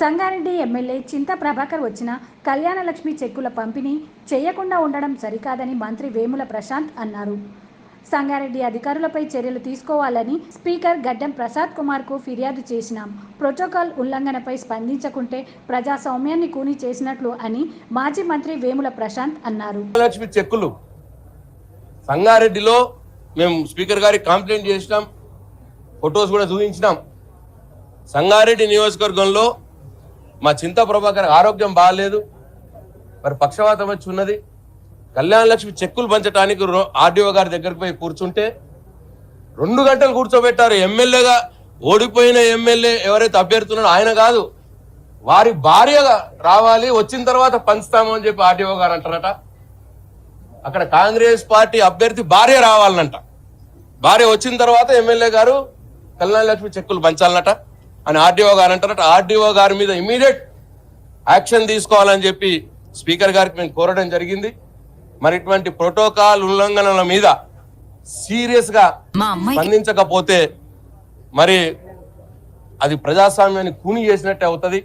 Sangareddy MLA చింత ప్రభాకర్ వచ్చిన కళ్యాణలక్ష్మి చెక్కుల పంపిణీ చేయకుండా ఉండడం సరికాదని మంత్రి వేముల ప్రశాంత్ అన్నారు. సంగారెడ్డి అధికారులపై చర్యలు తీసుకోవాలని స్పీకర్ గడ్డం ప్రసాద్ కుమార్కు ఫిర్యాదు చేసినాం. ప్రోటోకాల్ ఉల్లంఘనపై స్పందించకుంటే ప్రజాస్వామ్యాన్ని కూని చేసినట్లు అని మాజీ మంత్రి వేముల ప్రశాంత్ అన్నారు. లక్ష్మి చెక్కులు సంగారెడ్డిలో మేము స్పీకర్ గారికి కంప్లైంట్ చేసినాం. ఫొటోస్ కూడా చూపించినాం. సంగారెడ్డి నియోజకవర్గంలో మా చింత ప్రభాకర్ ఆరోగ్యం బాగాలేదు. మరి పక్షవాతం వచ్చి ఉన్నది. కళ్యాణ లక్ష్మి చెక్కులు పంచడానికి ఆర్డీఓ గారి దగ్గరికి పోయి కూర్చుంటే రెండు గంటలు కూర్చోబెట్టారు. ఎమ్మెల్యేగా ఓడిపోయిన ఎమ్మెల్యే ఎవరైతే అభ్యర్థున్నారో ఆయన కాదు వారి భార్యగా రావాలి వచ్చిన తర్వాత పంచుతాము అని చెప్పి ఆర్డీఓ గారు అంటారట. అక్కడ కాంగ్రెస్ పార్టీ అభ్యర్థి భార్య రావాలనంట భార్య వచ్చిన తర్వాత ఎమ్మెల్యే గారు కళ్యాణ లక్ష్మి చెక్కులు పంచాలనట అని ఆర్డీఓ గారు అంటారట ఆర్డీఓ గారి మీద ఇమీడియట్ యాక్షన్ తీసుకోవాలని చెప్పి స్పీకర్ గారికి మేము కోరడం జరిగింది. మరి ఇటువంటి ప్రోటోకాల్ ఉల్లంఘనల మీద సీరియస్గా స్పందించకపోతే మరి అది ప్రజాస్వామ్యాన్ని కూని చేసినట్టే అవుతుంది.